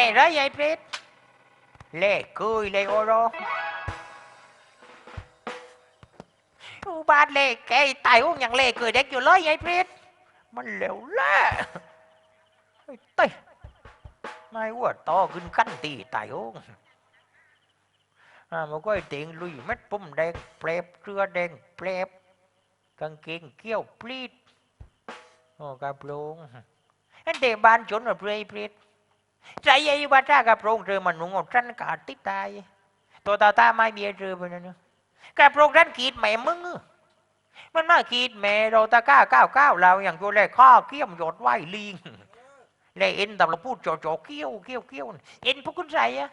ล่ไรไอ้เพชรเล่กุยเล่โอโรอุบาทเล่แกตายอุ้งอย่างเล่เกิดเด็กอยู่เลยไอ้เพชรมันเหลวล่ไอ้เต้ยไม่ว่าต่อขึ้นขั้นตีตายอุ้งอามันก็ไอ้เตียงลุยเม็ดปุ่มแดงเปรบเสื้อแดงเปรบกางเกงเกี้ยวปลีดโอ้กระโปรงอันเดบานจนว่าเปรย์เพชร ใจไอ้บ้าจ้ากับโปรงเรือมันหนุ่งเอาจันกาดติดตายตัวตาตาไม่เบียเรือไปนั่นะกับโปรงรันกีดแม่มึงอมันมากีดแม่เราตาก้าก้าวก้าวเราอย่างตัวแรกข้อเกี้ยมหยดไหวลิงเลยเอ็นต่เราพูดโจโจเกี้ยวเกี้ยวเกี้ยวเอ็นพวกคุณใส่อะ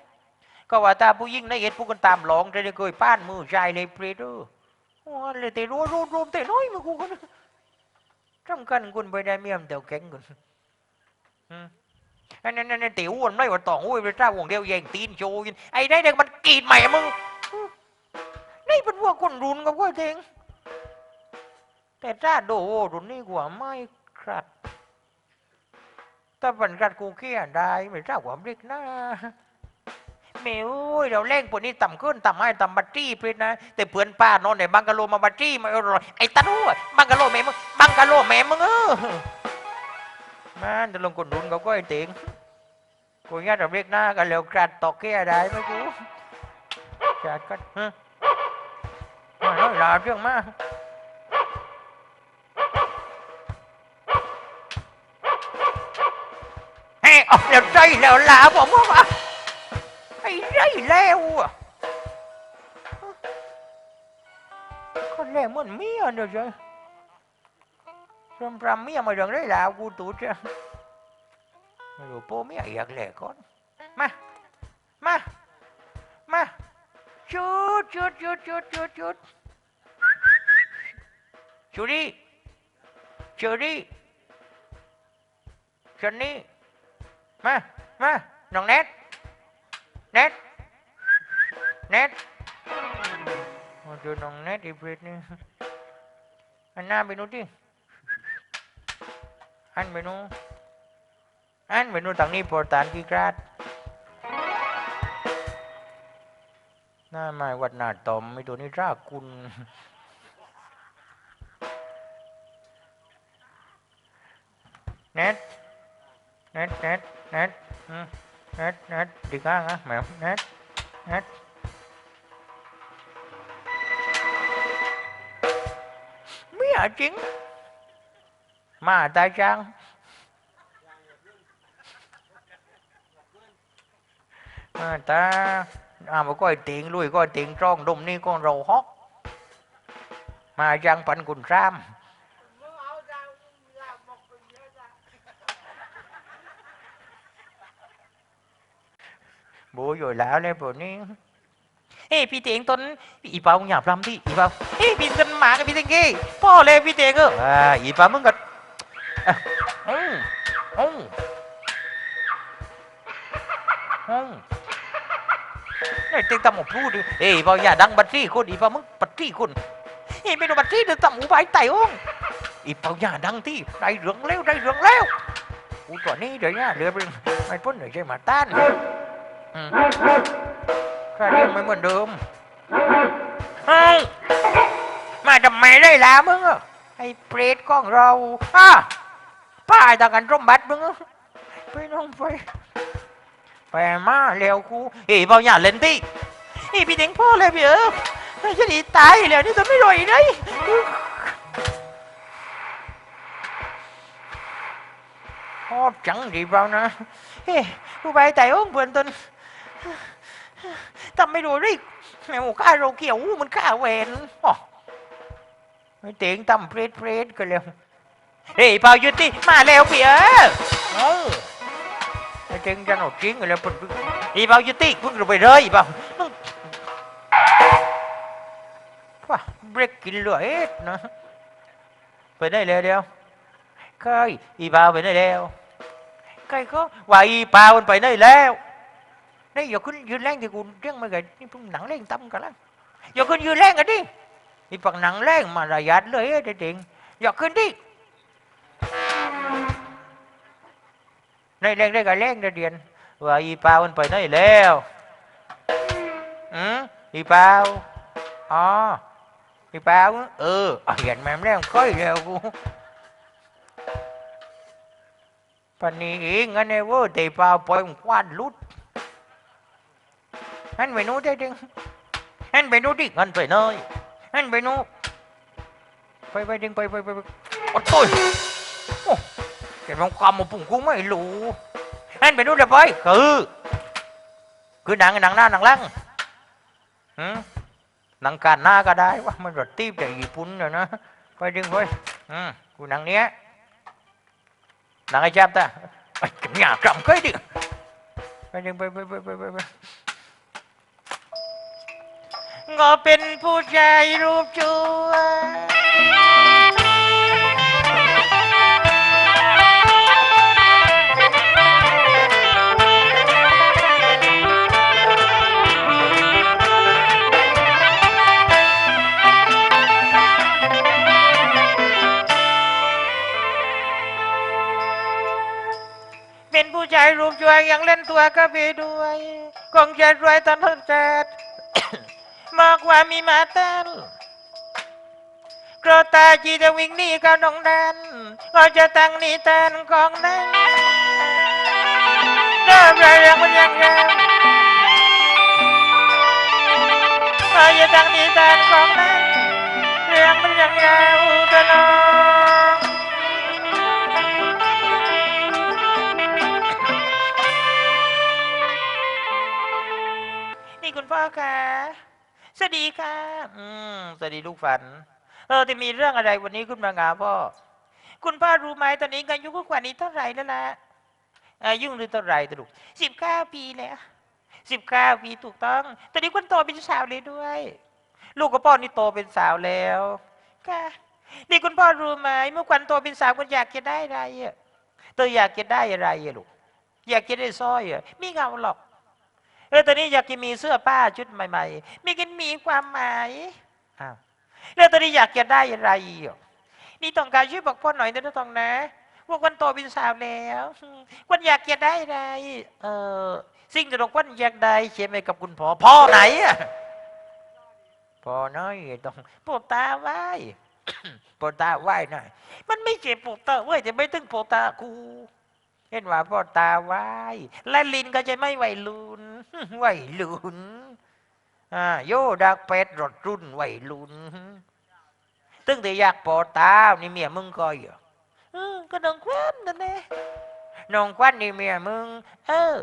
ก็ว่าตาผู้ยิ่งในเอ็นพวกคุณตามหลงจะได้เคยป้านมือใจเลยเปรตเออโอ้เลยแต่รัวรูรวมแต่น้อยมากูกันจำกันคุณไปได้เมียมเดี๋ยวแข็งกันอืม นั่นนั่นนั่นติ๋วมันไม่ว่าต่องอุ้ยพระเจ้าวงเดียวแย่งตีนโจยินไอ้ได้เด็กมันกรีดแหม่มึงนี่เป็นพวกคนรุนกับว่าเองแต่จ้าโดรุนนี่กว่าไม่ครัดถ้าเป็นกัดกูเกี้ยได้ไม่ทราบความเล็กนะเมวเราเล่งปวดนี้ต่ำขึ้นต่ำให้ต่ำบัตรี่เพชรนะแต่เพื่อนป้านอนในบังกะโลมาบัตรี่มาอร่อยไอ้ตาดูบังกะโลแม่มึงบังกะโลแม่มึงเออ มันจะลงคนรุนเขาก็ไอ้เตียงกูยัดเราเรียกหน้ากันแล้วกรัดตอกแก่ได้ไหมกูจัดกันฮะมาแล้วลาเรื่องมากเฮ้ยออกแล้วใจแล้วลาผมว่าไอ้ไรแล้วอะคนแรกมันมียเดียว ram yang mai dong đấy là ku tu cha rồi bố mấy ai yak le con. Ma ma ma chút chút chút chut chut chut Churi Churi Johnny Ma Ma Nòng nét. Nét. Nét. Ôi trời nòng nét đi Brit nè Anh na bị nút đi. อันเมนูอันเมนูต่างนี้โปรตานกีกราดหน้าไม้วัดหน้าตอมไม่ตัวนี้รากุลเน็ตเน็ตเน็ตเน็ตเน็ตเน็ตดีก้างอะแมวเน็ตเน็ตไม่อยากจริง มาตายจังมาตาอ่ามาก้อยเตียงลุยก้อยเตียงจ้องดมนี่ก้องเราฮอก มาจังปันกุนซ้ำบอยู่แล้วเลยบนี้เฮ้พี่เตียงตนอีเปาหยาบลำที่อีเปาเฮ้พี่กันหมากับพี่เตียงกี้พ่อเลยพี่เตียงก็อ่าอีเปามึงก็ อืมอืมอืมนี่เต็งตำหมพูดดิเอ้ยบอกอย่าดังบัตรี่คนอีบอมึงบัตรี่คนเอ้ยไม่รู้บัตรี่เดือดตำหูใบไต่องอีบอกอย่าดังที่ได้เรื่องแล้วได้เรื่องแล้วกูตัวนี้เดี๋ยวเนี่ยเรือเป็นไม่พ้นเดี๋ยใช่มาต้านอืมแค่นี้ไม่เหมือนเดิมเฮ้ยมาทำไมได้ล่ะมึงอะไอ้เปรตของเราอะ ป้ายต่างกันร่มบัดมึงอะไปน้องไปไปมาเร็วกูเอ้ยเบาอย่าเล่นดิเอ้ยพี่เด็งพ่อเลยพี่เออจะดีตายแล้วนี่จะไม่รวยได้ชอบจังดีเปล่านะเฮ้ยกูไปแต่อ้งเพื่อนตนทำไม่รู้ดิแมวข้าเราเกี่ยวมันข้าเวนอ๋อไม่เตียงตำเพรสเพรสกันแล้ว เฮ้ยเปายุดดิมาแล้วเพี่เออเออไอ้เจงจะหนดจริงอะไรปุ่นเฮ้ยเปล่าหยุดดิพุ่งลงไปเลยเปล่ามึงว้าเบรกกินเลือเอ็ดนะไปได้แล้วเดียวเคยอีเปล่าไปได้แล้วใครก็ว่าอีเปล่ามันไปได้แล้วนี่อย่าขึ้นยืนแรงที่กูเรื่องมาไงนี่พิ่งหนังเร่งตั้มกันแล้วอย่าขึ้นยืนแรงกันดิอีปักหนังแรงมาระยัดเลยไอ้เด็กอย่าขึ้นดิ ในแรงได้กับแรงได้เดียนว่าอีเปามันไปไหนแล้วอืมอีเปาอ๋ออีเปาเออเห็นแม่มแล้วค่อยเร็วกูปันนี้เองอันนี้เว่าแต่เปาปล่อยมันควานลุดหันไปนู้นได้ดึงหันไปนู้นดิหันไปหน่อยหันไปนู้นไปไปดึงไปไปไปไปโอ้โต้ย เห็นมันความมาปุ่งกูไม่รู้หันไปนู้นเดี๋ยวไปคือคือหนังหนังหน้าหนังหลังหืมหนังการหน้าก็ได้วะมันรถตีบจากญี่ปุ่นเลยนะไปดึงไปอืมกูหนังเนี้ยหนังไอ้แจับตาไอ้หยาบจำเคยดิไปดึงไปไปไปไปไปไปก็เป็นผู้ชายรูปชั่ว ผู้ชายรูปช่วยยังเล่นตัวก็ไปด้วยคงจะรวยตอนทั้งเจ็ดมากกว่ามีมาเต้นกระตาจีจะวิ่งหนีกับน้องแดนก็จะตั้งหนีแตนของนั้นเริ่มไรเรื่องมันยังแรงก็จะตั้งหนีแตนของนั้นเรื่องมันยังยาวตลอด พ่อคะสวัสดีค่ะ อืมสวัสดีลูกฝัน เออจะมีเรื่องอะไรวันนี้คุณมางาพ่อ คุณพ่อรู้ไหมตอนนี้อายุคุณขวัญนี้เท่าไหร่แล้วล่ะอายุหรือเท่าไหร่ตลูกสิบเก้าปีแล้วสิบเก้าปีถูกต้อง ตอนนี้คุณโตเป็นสาวเลยด้วย ลูกกับพ่อนี่โตเป็นสาวแล้วค่ะนี่คุณพ่อรู้ไหมเมื่อขวัญโตเป็นสาวคุณอยากจะได้อะไรอะเธออยากจะได้อะไรอะลูก อยากจะได้สร้อยอะไม่เงาหรอก เออตอนนี้อยากจะมีเสื้อผ้าชุดใหม่ ๆ มีกันมีความหมายอ้าวแล้วตอนนี้อยากจะได้อะไรอ่นี่ต้องการช่วยบอกพ่อหน่อยนะต้องนะว่าวันโตเป็นสาวแล้ววันอยากจะได้อะไรเออสิ่งที่เราวันอยากได้ใช่ไหมกับคุณพ่อพ่อไหนอะพ่อน้อยต้องปวดตาไว้ปวดตาไว้หน่อยมันไม่เจ็บปวดตาเว้ยแต่ไม่ถึงปวดตากู เห็นว่าพ่อตาไว้และลินก็จะไม่ไหวลุนไหวลุนอ่าโยดักเป็ดรถรุ่นไหวลุนตึงแต่อยากปอตานี่เมียมึงก็อยู่ก็น้องควันนั่นแหละน้องควันนี่เมียมึง เออ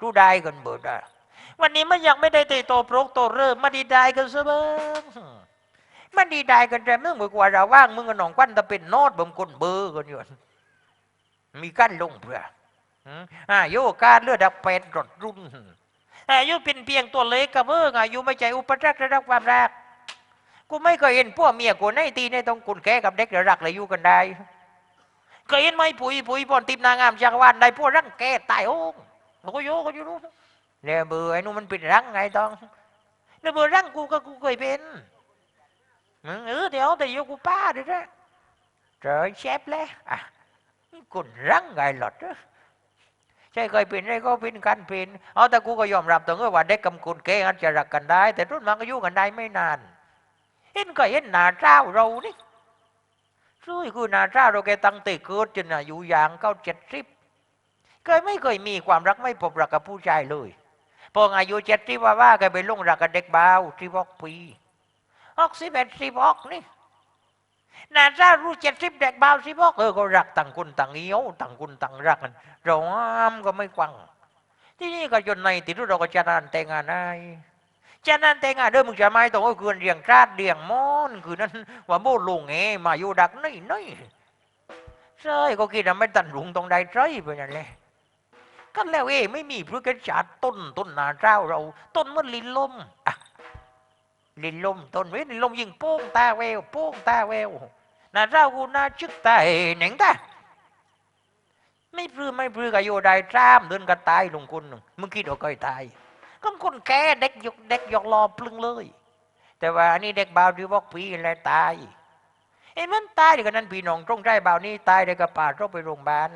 รู้ได้กันเบิดอะวันนี้มันยังไม่ได้เตะโตโปรกโตเริ่มมาดีได้กันซะเบ้างมันดีได้กันแต่มึงบอกว่าเราว่างมึงกับน้องควันจะเป็นโนดบ่มคนเบอร์กันอยู่ มีกั้นลงเพื่ออายุการเลือดดับเป็ดรถรุ่นอายุเป็นเพียงตัวเล็กกับเมื่องอายุไม่ใจอุปสรรคระดับความรักกูไม่เคยเห็นพวกเมียกูในตีในตรงกุนแก่กับเด็กเดี๋ยวรักเลยอยู่กันได้เคยเห็นไหมปุ๋ยปุ๋ยปอนติมนางงามจักรวาลได้พวกรังแกตายโอ้งก็โยก็อยู่รู้เนี่ยเบื่อไอ้นู่นมันเป็นรังไงต้องเนี่ยเบื่อรังกูก็กูเคยเป็นเออเดี๋ยวแต่โยกูป้าด้วยนะเจอเชฟเลยอะ คุณรังไงหลอดเด้อใช่เคยเป็นได้ก็เป็นกันเป็นเอาแต่กูก็ยอมรับตรงว่าเด็กกับคุณเกอาจจะรักกันได้ แต่รุ่นมันก็อยู่กันได้ไม่นาน เห็นก็เห็นหน้าเจ้าเรานี่ช่วยคือหน้าเจ้าเราแกตั้งแต่เกิดจนอายุอย่างเก้าเจ็ดสิบเคยไม่เคยมีความรักไม่พบรักกับผู้ชายเลยพออายุเจ็ดสิบว่าว่าแกไปลงรักกับเด็กบ่าวที่บอกปีออกสิบเอ็ดสิบออกนี่ นาซารู้เจ็ดสิบเด็กบ่าสิบอกเออก็รักต่างคนต่างเอี้ยวต่างคนต่างรักกันเราห้ามก็ไม่กวัง ที่นี่ก็จนในที่รู้เราก็จะนานแต่งงานได้จะนานแต่งงานเด้อมึงจะไม่ต้องเอาคืนเรียงกราดเรียงม้อนคือนั้นว่าโมลงเงมาอยู่ดักนี่นี่ใช่ก็คิดว่าไม่ตันรุงตรงใดใช่ไปนั่นแหละก็แล้วเอ้ไม่มีพฤกษชาติต้นต้นนาเจ้าเรา ต้นมันลินลมอะ ลินลมต้นเว้ยลินลมยิงโป้งตาแววโป้งตาแววนาเจ้ากูน่าชึกตาเเหน่งตาไม่พลือไม่พลือกับโยได้จ้ามเดินกันตายลงคนหนึ่งมึงคิดว่าก็ตายก็คนแก่เด็กยกเด็กยกรอพลึงเลย แต่ว่าอันนี้เด็กบ่าวดีบอกปีอะไรตายไอ้มันตายเดียวกันนั้นพี่น้องตรงใจบ่าวนี่ตายเดี๋ยวกับป่าต้องไปโรงพยาบาล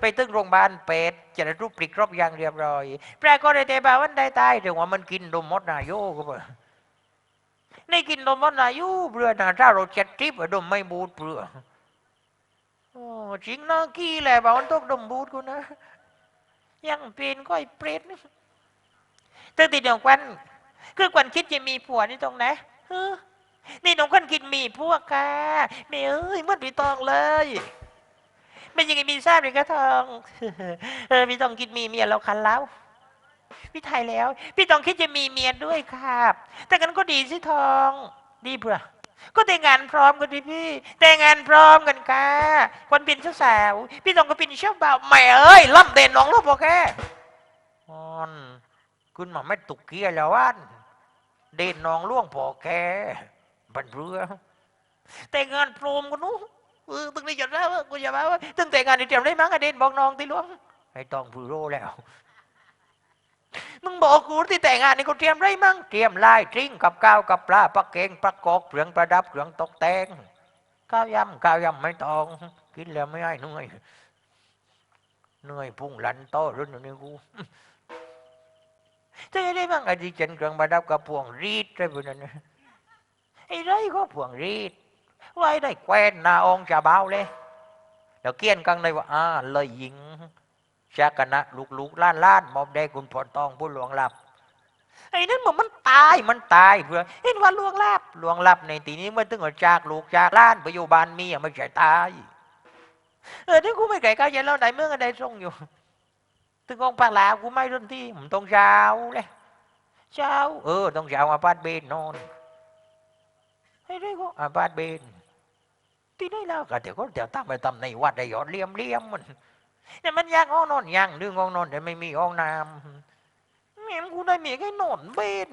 ไปตึ้งโรงพยาบาลเป็ดจะได้รูปปลิกรอบอยางเรียบร้อยแปรากฏไอ้เตบาวันได้ตายแต่ว่ามันกินนมมดนายโยก็บ่ ในกินนมมดนายโยเบื่อหนาถ้าเราเจ็ดทริปอะดมไม่บูดเบื่อโอ้จริงนะกี้แหละบ่ามันต้องดมบูดกูนะยังเป็นก็ไอ้เปรตตั้งแต่เดียวกันคือควันคิดจะมีผัวนี่ตรงไหนนี่น้องคนคิดมีพวกค่ะไม่เอ้ยเหมันพี่ตองเลยเป็นยังไงมีทราบเลยกระทองเออพี่ตองคิดมีเมียแล้วคันแล้ว พี่ไทยแล้ว พี่ตองคิดจะมีเมียด้วยครับแต่กันก็ดีสิทอง ดีเปล่าก็แต่งงานพร้อมกันดิพี่ แต่งงานพร้อมกันค่ะคนเป็นเจ้าสาวพี่ตองก็เป็นเจ้าบ่าวแม่เอ้ยล่ำเด่นน้องล้วพอแค่ออนคุณมาไม่ตุกเกียแล้ววันเด่นน้องล่วงพอแค่บันเรือแต่งงานพร้อมกันนู้เออตึงได้หยดแล้วกูอย่ามาว่าตึงแต่งงานนี่เตรียมได้มั้งไอเด่นบอกน้องตีล่วงไอ้ตองพูโรแล้ว มึงบอกกูที่แต่งงานนี่กูเตรียมไรมั่งเตรียมลายทิ้งกับข้าวกับปลาปลาเกงปลากอกเครื่องประดับเครื่องตกแต่งข้าวยำข้าวยำไม่ต้องกินแล้วไม่ให้เหนื่อยเหนื่อยพุ่งหลันโตรุ่นอยู่นี่กูจะได้บ้างไอ้ที่เจนเครื่องประดับกับพวงรีดอะไรพวกนั้นไอ้ไรก็พวงรีดไว้ได้แควนนาองจะเบาเลยแล้วเกี้ยนกังในว่าอ่าเลยยิง ชาคณะลูกลูกล้านล้านมอบได้คุณพรตองผู้หลวงลับไอ้นั่นบอกมันตายมันตายเพื่อเห็นว่าหลวงลับหลวงลับในทีนี้มันถึงจากลูกจากล้านไปอยู่บ้านเมียไม่ใช่ตายเออที่กูไม่ไก่ก้าวใจแล้วไหนเมื่อกันได้ส่งอยู่ถึงกองปากลากูไม่รุ่นที่ผมต้องเช้าเลยเช้า เออต้องเช้าอาพาร์ตเบนนอนไอ้เรื่องก็อาพาร์ตเบนที่นี่แล้วก็เดี๋ยวก็เดี๋ยวตั้งไปทำในวัดได้หยอดเลี่ยมเลี่ยมมัน แต่มันยากห้องนอนยังดึงห้องนอนแต่ไม่มีห้องน้ำแม่งกูได้เมียแค่นอนเบน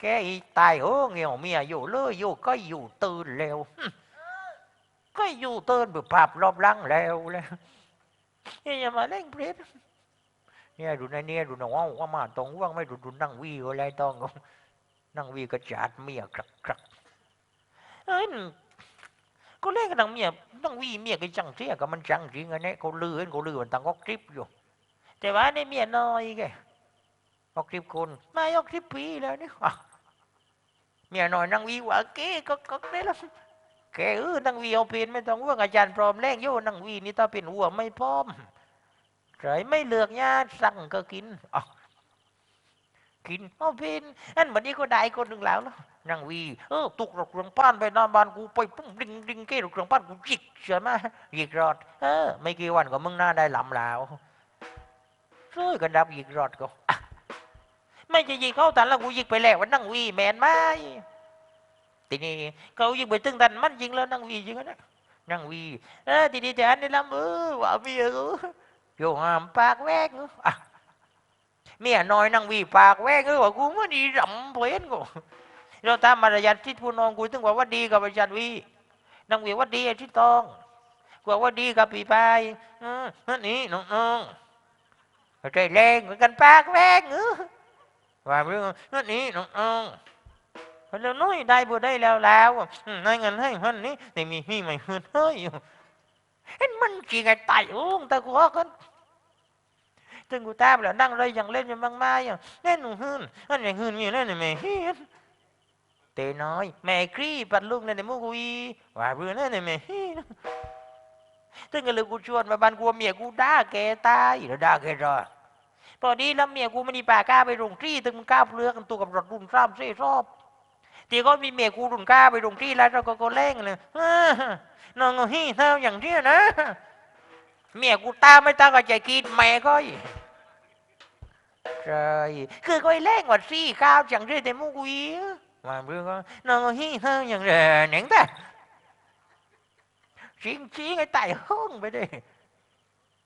แกอีตายเออเงี่ยวเมียอยู่เลยอยู่ก็อยู่ตื่นแล้วก็อยู่ตื่นแบบภาพรอบหลังแล้วแล้วอย่ามาเล่นเพลสเนี่ยดูในเนี่ยดูนะว่าว่ามาตรงว่างไม่ดูดูนั่งวีก็ไรต้องนั่งวีก็จัดเมียกรักกรักเอ้ย có lẽ cái thằng mía thằng vì mía cái chẳng thế cái mình chẳng gì ngay nè có lừa có lừa mình tăng góc trip vô แต่ว่าในเมียน้อยแกออกทริปคนไม่ออกทริปปีแล้วนี่เมียน้อยนั่งวีว่าเก๋ก็ก็ได้แล้วแกเออนั่งวีเอาเป็นไม่ต้องว่าอาจารย์พร้อมแรงโยนั่งวีนี่ถ้าเป็นหัวไม่พร้อมใครไม่เลือกญาติสั่งก็กินอะกินเอาเป็นอันเหมือนนี้ก็ได้คนหนึ่งแล้วเนาะ นั่งวีเออตุกหลอกเครื่องปั้นไปหน้าบ้านกูไปปุ้งดิงดิงเก้หลอกเครื่องปั้นกูจิกเชื่อไหมหยิกรอดเออไม่กี่วันก็มึงหน้าได้ลำแล้วช่วยกันดับหยิกรอดก็ไม่จะยิงเขาแต่ละกูยิงไปแล้วว่านั่งวีแมนไหมทีนี้เขายิงไปตึงตันมันยิงแล้วนั่งวียิงนะนั่งวีเออทีนี้แต่อันนี้ลำเออว่าเมียกูโยงามปากแวกอะเมียน้อยนั่งวีปากแวกเออว่ากูไม่ดีรำเพลนกู เราตามมารยาทที่ผู้นองกูถึงว่าว่าดีกับอาจารย์วีนางวีว่าดีไอ้ที่ตองกว่าว่าดีกับปีไปอืมนั่นนี่น้องน้องๆใจแรงเหมือนกันปากแรงเออว่าเรื่องนั่นนี่น้องน้องๆแล้วน้อยได้บ่ได้แล้วแล้วนายเงินให้พันนี้แต่มีพี่ไม่เงินให้ยเห็นมันจริงไอ้ตายโอ้งตะกัวกันถึงกูตามแล้วนั่งเลยอย่างเล่นอย่างบางมาอย่างเล่นหนูหืนอันอย่างหืนมีเล่นไม่เห็น เตน้อย แม่ครีปัดลูกในในมุกุยว่าเบื่อนั่นแม่ฮีตึงกันเลยกูชวนมาบ้านกูเมียกูด่าแกตายแล้วด่าแกรอพอดีแล้วเมียกูไม่ได้ป่ากล้าไปโรงที่ตึงมันกล้าเปลือกันตัวกับรถรุ่นซ้ำเสียรอบตีก็มีเมียกูรุ่นกล้าไปโรงที่แล้วเราก็ก็เล่งเลยน้องฮีเท่าอย่างเที่ยนะ เมียกูตาไม่ตาก็ใจกินแม่ก็อีใช่คือก็ไอ้เล่งว่าซี่ข้าวจังเรื่อยแต่มุกุย mà bữa có nó hi hơn อย่างเร nén ta chiến chiến cái tài hơn vậy đi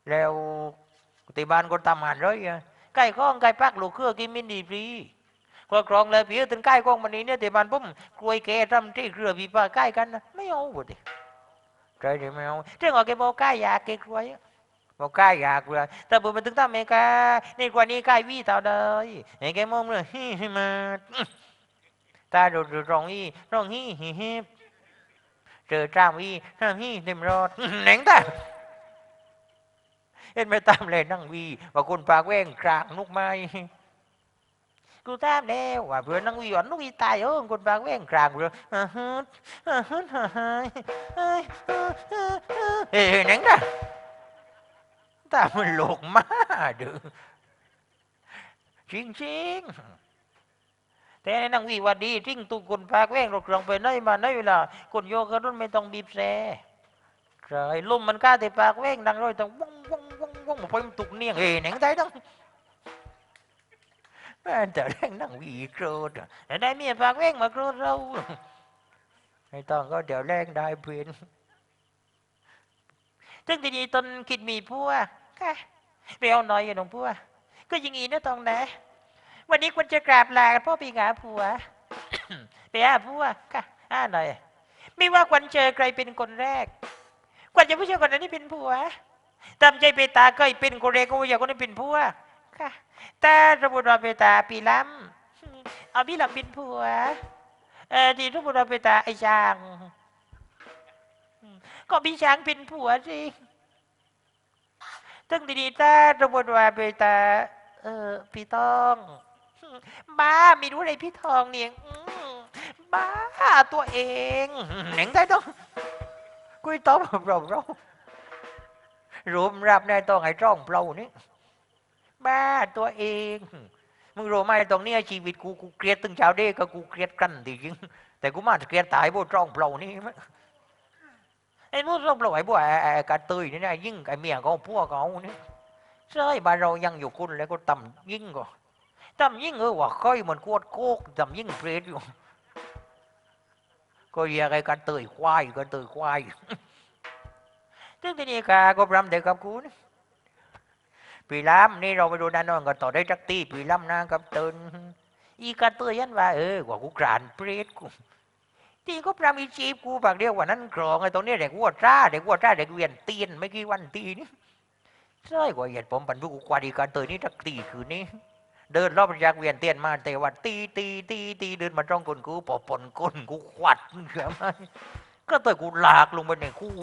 leo thì ban con tầm hẳn rồi cái con cái bác lục khưa kim min đi đi qua con เลยพี่ถึงใกล้กองมันนี้เนี่ยต่มันปุ๊มกลวยแกทำที่เครือพี่ป้าใกล้กันนะไม่เอาหมดดิใจเดี๋ยวไม่เอาเรื่องของแกบอกใกล้ยาแกกลวยบอกใกล้ยากเลยแต่ผมมันถึงทำเมกานี่กว่านี้ใกล้วี่เท่าเดยไอ้แกมองเลยฮิฮิมา ta rồi rồi rong y rong hi hi hi trời tram y tram hi tìm rọt nén ta เห็นไหมตามเลยนั่งวีว่าคนปากแว่งกลางนุกไม้กูตามแล้วว่าเพื่อนนั่งวีว่านุกวีตายเออคนปากแว่งกลางเพื่อนอ่าฮะอ่าฮะอ่าฮะเอ้ยเอ้ยเอ้ยเอ้ยเอ้ยนังนะตามันโลกมาเด้อจริงจริง แต่ในนั่งวีว่าดีจริงตุกคนปากแว่งรถเครื่องไปไหนมาไหนเวลาคนโยกระรุ่นไม่ต้องบีบแตรใช่ลมมันกล้าแต่ปากแว่งดังร้อยต้องว่องว่องว่องว่องมาพอยมันตุกเนียงเอ๋หนังใจต้องแม่แต่แรงนั่งวีโกรธอะแต่ได้เมียปากแว่งมาโกรธเราไม่ต้องก็เดี๋ยวแรงได้เพื่อนถึงทีนี้ตนคิดมีผัวค่ะไปเอาหน่อยอย่าหนองผัวก็ยังงี้นะตองน วันนี้ควรจะกราบลาพ่อปีหาผัวไปหาผัวค่ะอ่าหน่อยไม่ว่าควรเจอใครเป็นคนแรกกว่าจะผู้ชายคนนั้นที่เป็นผัวตามใจเปตาเคยเป็นคนเรกก็อยากคนนั้เป็นผัวค่ะแต่สมมติว่าเปตาปีล้ำเอาพี่หลังเป็นผัวเออที่สมมติว่าเปตาไอ้ช้างก็พี่ช้างเป็นผัวสิตั้งดีๆแต่สมมติว่าเปตาเออพี่ทอง บ้าไม่รู้อะไรพี่ทองเนี่ยบ้าตัวเองเหน่งได้ต้องกุยต้มเราเรารวมรับในต้องไอ้ร่องเปล่านี่บ้าตัวเอง มึงรู้ไหมตรงเนี้ยชีวิตกูกูเกลียดตึงเช้าเด้ก็กูเกลียดกันจริงแต่กูมาเกลียดตายพวร่องเปล่านี่ไอ้พวกร่องเปล่าไอ้พวกไอ้กระตือนี่นะยิ่งไอ้เมียเขาพวกเขานี่ใช่บ้านเรายังอยู่คุณแล้วก็ต่ำยิ่งก็ ต่ำยิ่งเออว่าค่อยเหมือนกวดโคกต่ำยิ่งเปรตอยู่ ก็เรียกไอ้กันเตยควายกันเตยควายซึ่งทีนี้กาก็รำเด็กกับกูนี่ปีล้ำนี่เราไปดูด้านนอนก็ต่อได้จักตีปีล้ำนะกับเตินอีกันเตยยันว่าเออกว่ากูกรานเปรตกูที่ก็พรำอีจีบกูปากเดียวกว่านั้นกรองไอ้ตรงนี้เด็กวัวจ้าเด็กวัวจ้าเด็กเวียนตีนไม่กี่วันตีนี่ใช่กว่าเหยียดผมปันพวกกูกว่าดีกันเตยนี่จักตีคืนนี้ เดินรอบจากเวียนเตียนมาแต่ว่าตีตีตีตีเดินมาจ้องคนกูปอปนก้นกูขวัดเกือบมันก็เตยกูหลากลงไปในคู่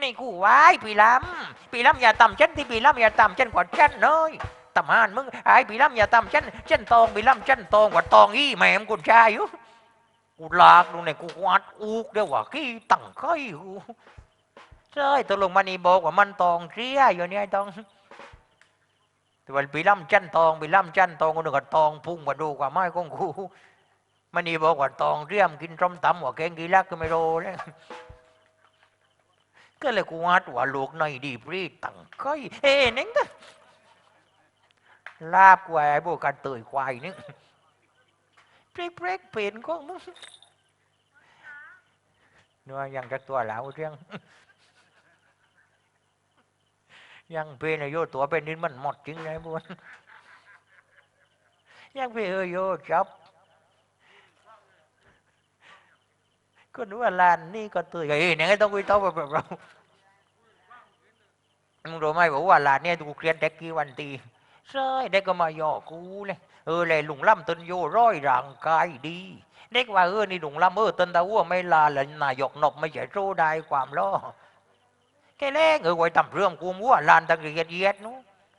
ในคู่ไว้ปีล้ำปีล้ำอย่าต่ำฉันที่ปีล้ำอย่าต่ำฉันกว่าฉันเลยต่ำหานมึงไอ้ปีล้ำอย่าต่ำฉันฉันตองปีล้ำฉันตองกว่าตองอี้แม่มกุญชายอยู่กูหลากลงในกูขวัดอูกเดียวว่าขี้ตั้งไข่กูใช่ตกลงมันนี่บอกว่ามันตองเสียอยู่เนี่ยตอง แต่วันปีล่ำจันทองปีล่ำจันทองคนหนึ่งก็ตองพุ่งมาดูกว่าไม้ของกูมันนี่บอกว่าตองเรียมกินส้มตำว่าแกงกีรักก็ไม่รู้เลยก็เลยกูวัดว่าลูกในอยดีปรีตั้งก้อยเฮ้นั่งตะลาบกว่าไอ้พวกการเตยควายนี่เปรกเปรกเปลี่ยนก็มึงนัวยังจะตัวเหลาเรื่อง ยังเป็นอายุตัวเป็นนินมันหมดจริงไงบุญยังเป็นเออโยจับก็นึกว่าลานนี่ก็ตื่นไอ้เนี่ยต้องคุยโต้แบบเรามึงรู้ไหมบอกว่าลานเนี่ยกูเครียดเด็กกี่วันตีใช่เด็กก็มาหยอกกูเลยเออเลยหลุงล่ำตนโยร้อยร่างกายดีเด็กว่าเออนี่หลุงล่ำเออตนตาวัวไม่ลาเลยนายกนกไม่ใช่โจได้ความล้อ cái lẽ người gọi tầm rương của múa lan tăng cái giết nó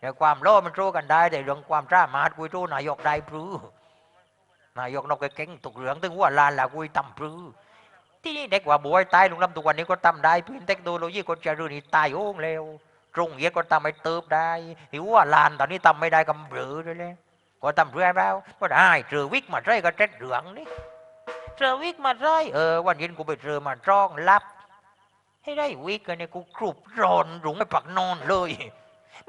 để ความโลภมันสู้กันได้ แต่เรื่องความสามารถกุยสู้นายกได้ปรือนายกนกเก่งตุกเรื่องถึงว่าลานละกุยตำปรือที่นี่เด็กว่าบวยตายลุงลำทุกวันนี้ก็ทำได้พื่อนเทคโนโลยีคนจะรู้นี่ตายโอ้งเร็วตรงเยียก็ทำไม่เติบได้ที่ว่าลานตอนนี้ทำไม่ได้กำเรือด้วยเลยก็ทำเรือเปล่าก็ได้เจอวิกมาใช่ก็เจ็ดเหลืองนี่เจอวิกมาใช่เออวันเย็นกูไปเจอมาจ้องรับ ให้ได้วิกกันเนี่ยกูกรุบร้อนรุงไม่ปักนอนเลย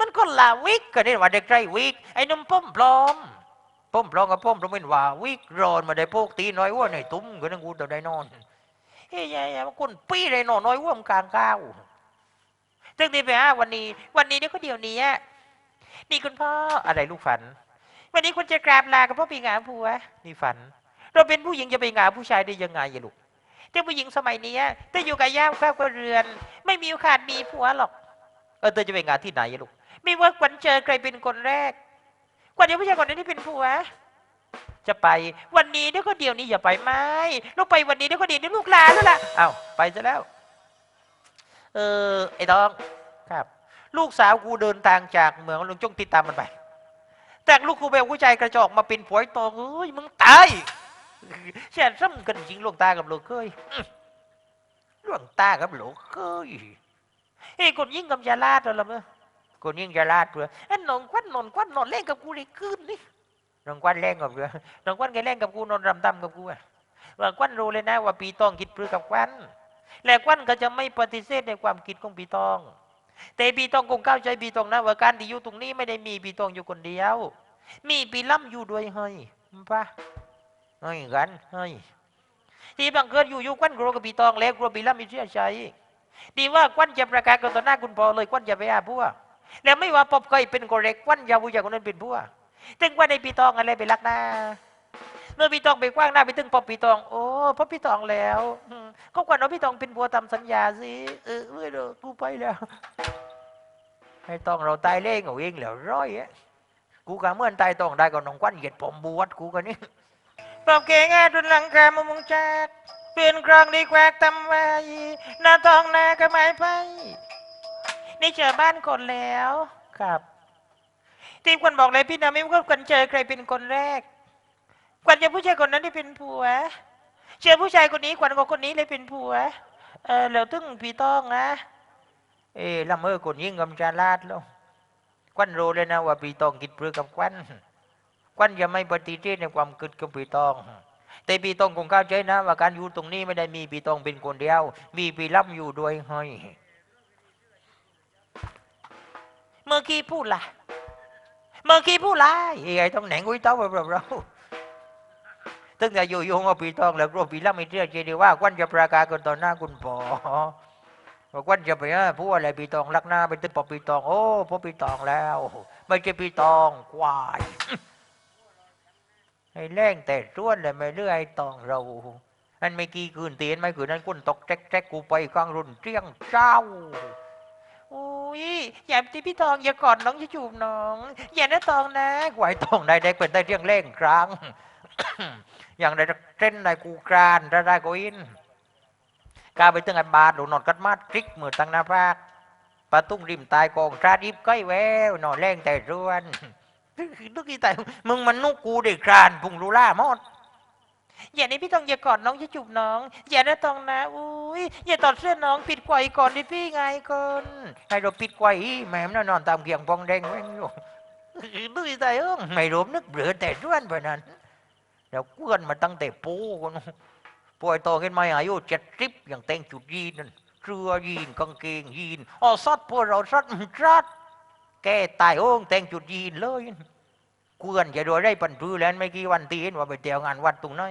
มันก็ลาวิกกันเนี่ยว่าเด็กใจวิกไอ้นุ่มป้อมปลอมป้อมปลอมกับป้อมปลอมเป็นว่าวิกร้อนมาได้พวกตีน้อยว่าในตุ้มก็นั่งกูแต่ได้นอนเฮ้ยยายคนปี้ได้นอนน้อยว่ามกลางก้าวตึงที่ไปฮะวันนี้ วันนี้เนี่ยก็เดี๋ยวนี้นี่คุณพ่ออะไรลูกฝัน วันนี้คุณจะกราบลากับพ่อปีงาผัวนี่ฝัน เราเป็นผู้หญิงจะไปงาผู้ชายได้ยังไงอย่าลูก แต่ผู้หญิงสมัยนี้ถ้าอยู่กับย่ามข้าวกับเรือน ไม่มีโอกาสมีผัวหรอก เออเธอจะไปงานที่ไหนลูกไม่ว่าขวัญเจอใครเป็นคนแรกกว่าเดี๋ยวผู้ชายคนนั้นที่เป็นผัว จะไปวันนี้เดี๋ยวก็เดี๋ยวนี้อย่าไปไหมลูกไปวันนี้เดี๋ยวก็เดี๋ยวนี้ลูกลาแล้วล่ะอ้าวไปซะแล้ว เออไอ้น้องครับ ลูกสาวกูเดินทางจากเมืองลุงจงติดตามมันไป แต่ลูกกูเบลผู้ชายกระจอกมาเป็นผัวตองเอ้ยมึงตาย แช่ซ้ำกันจริงหลวงตากับหลวงเคยหลวงตากับหลวงเคยเฮ้ยคนยิ่งกับยาลาดเหรอมั้งคนยิ่งยาลาดเพื่อไอ้นอนควันนอนควันนอนเล่นกับกูเลยคืนนี่นอนควันเล่นกับเรือนางควันแกเล่นกับกูนอนรำตำกับกูอะว่าควันรู้เลยนะว่าปีตองคิดปรือกับควันและควันก็จะไม่ปฏิเสธในความคิดของปีตอง แต่ปีตองคงเข้าใจปีตองนะว่าการที่อยู่ตรงนี้ไม่ได้มีปีตองอยู่คนเดียว มีปีล่ำอยู่ด้วยเฮ้ยมันปะ เฮ้ยกันเฮ้ยที่บังเกิดอยู่อยู่ควันกลัวกับปีตองแล้วกลัวปีล่ำมีเชื่อใจดีว่าควันจะประกาศกับต่อหน้าคุณพ่อเลยควันจะไปอาพวแล้วไม่ว่าปอบเคยเป็นกเรกควันยาวุยาคนนั้นเป็นพวถึงว่าในปีตองอะไรไปรักหน้าเมื่อพี่ตองไปกว้างหน้าไปถึงพอพี่ตอง โอ้พอพี่ตองแล้วก็กวน้องพี่ตองเป็นบัวตามสัญญาสิเออเออเดี๋ยวกูไปแล้วให้ตองเราตายเล่งเอาเองแล้วร้อยอะกูกะเมื่อนตายตองได้ก็น้องควันเหยียดผมบวชกูกันนี่ ปอบเก่งแง่ดุนหลังกามมุงจัดเปลี่ยนกรองดีแควกตำไว้หน้าทองหน้าก็ไม่ไปนี่เจอบ้านคนแล้วครับทีมคนบอกเลยพี่นาไม่ว่าคนเจอใครเป็นคนแรกขวัญจะผู้ชายคนนั้นที่เป็นผัว เชื่อผู้ชายคนนี้ขวัญกับคนนี้เลยเป็นผัว เออแล้วถึงพี่ต้องนะเอ้ละเมอคนยิ่งกำจาลาดแล้วควันรู้เลยนะว่าพี่ต้องกิดเปลือกับควัน ควันจะไม่ปฏิเสธในความคิดกับพี่ต้อง แต่พี่ต้องคงเข้าใจนะ ว่าการอยู่ตรงนี้ไม่ได้มีพี่ต้องเป็นคนเดียว มีพี่รับอยู่ด้วยเฮ้ยเมื่อกี้พูดละเมื่อกี้พูดละไอ้ไอ้ต้องแหน่งกุ้ยเต้าแบบเราตั้งแต่อยู่ยงว่าปีทองแล้วกลัวปีละไม่เชื่อใจดีว่าควันจะประกาศกันต่อหน้าคุณพ่อว่าควันจะไปพูดอะไรปีทองรักหน้าไปตึ้งปอปีทอง โอ้พอปีทองแล้วไม่ใช่ปีทองควาย ให้แรงแต่ร้วนเลยไม่เลื่อยตองเราอันไม่กี่คืนเตียนไม่คืนนั้นคุณตกแจ๊กแจ๊กกูไปกลางรุ่นเจียงเจ้าโอ้ยอย่าตีพี่ทองอย่ากอดน้องอย่าจูบน้องอย่านะตองนะไหวตองได้เด็กเป็นได้เรียงเร่งครั้งอย่างไรเต้นในกูกรานถ้ได้ก็อินกาไปตึงอันบาดหลนอนกัดมาดคลิกมือตั้งหน้าภาคปะตุ้งริมตายกองชาดิบก้อยแววนอนแรงแต่ร่วน นึกอีแต่มึงมันนุกูเด็กกรานพุงรูล่าหมดอย่านี้พี่ต้องอย่ากอดน้องอย่าจูบน้อง อย่าได้ตองนะอุ้ยอย่าตอดเสื้อน้องปิดไกวก่อนดิพี่ไงคนให้เราปิดไกวแม่มนนอนตามเกียงปองแดงแว้งอยู่นึกอีแต่เอ้งไม่รวมนึกเบือแต่ร่วนไปนั้นเดี๋ยวเพื่อนมาตั้งแต่ปูกันปล่อยโตขึ้นมาอายุเจ็ดสิบอย่างแต่งจุดยีนเสื้อยีนกางเกงยีนอ๋อซัดพวกเราซัดมันซัด แกตายโอ้งแต่งจุดยีนเลยเพื่อนจะดูได้ปันพื้แล้วไม่กี่วันตีนว่าไปเดี่ยวงานวัดตรงนั้น